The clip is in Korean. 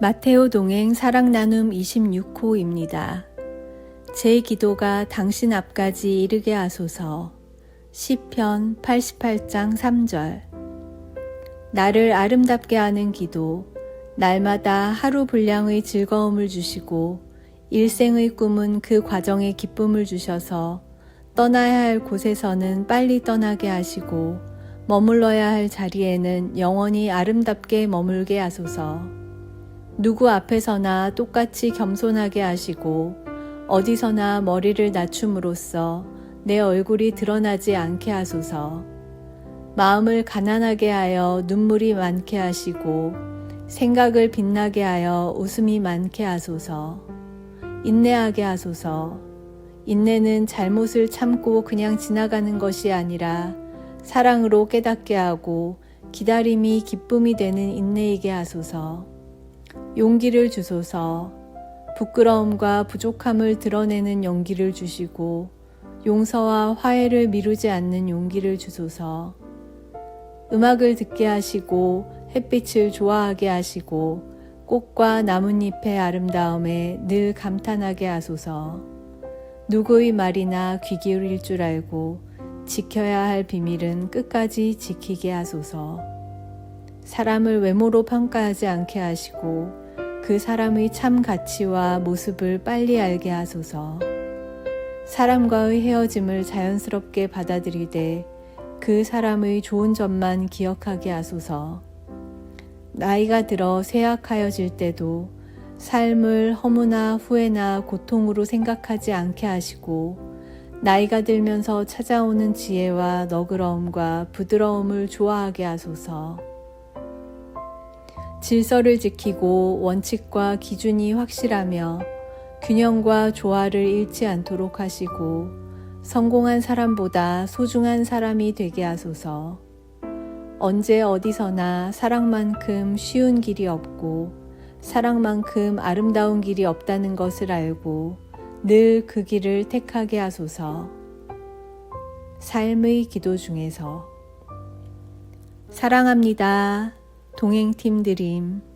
마테오 동행 사랑 나눔 26호입니다. 제 기도가 당신 앞까지 이르게 하소서. 시편 88장 3절. 나를 아름답게 하는 기도. 날마다 하루 분량의 즐거움을 주시고 일생의 꿈은 그 과정에 기쁨을 주셔서 떠나야 할 곳에서는 빨리 떠나게 하시고 머물러야 할 자리에는 영원히 아름답게 머물게 하소서. 누구 앞에서나 똑같이 겸손하게 하시고 어디서나 머리를 낮춤으로써 내 얼굴이 드러나지 않게 하소서. 마음을 가난하게 하여 눈물이 많게 하시고 생각을 빛나게 하여 웃음이 많게 하소서. 인내하게 하소서. 인내는 잘못을 참고 그냥 지나가는 것이 아니라 사랑으로 깨닫게 하고 기다림이 기쁨이 되는 인내이게 하소서. 용기를 주소서. 부끄러움과 부족함을 드러내는 용기를 주시고 용서와 화해를 미루지 않는 용기를 주소서. 음악을 듣게 하시고 햇빛을 좋아하게 하시고 꽃과 나뭇잎의 아름다움에 늘 감탄하게 하소서. 누구의 말이나 귀 기울일 줄 알고 지켜야 할 비밀은 끝까지 지키게 하소서. 사람을 외모로 평가하지 않게 하시고 그 사람의 참 가치와 모습을 빨리 알게 하소서. 사람과의 헤어짐을 자연스럽게 받아들이되 그 사람의 좋은 점만 기억하게 하소서. 나이가 들어 쇠약하여질 때도 삶을 허무나 후회나 고통으로 생각하지 않게 하시고 나이가 들면서 찾아오는 지혜와 너그러움과 부드러움을 좋아하게 하소서. 질서를 지키고 원칙과 기준이 확실하며 균형과 조화를 잃지 않도록 하시고 성공한 사람보다 소중한 사람이 되게 하소서. 언제 어디서나 사랑만큼 쉬운 길이 없고 사랑만큼 아름다운 길이 없다는 것을 알고 늘 그 길을 택하게 하소서. 삶의 기도 중에서 사랑합니다. 동행팀 드림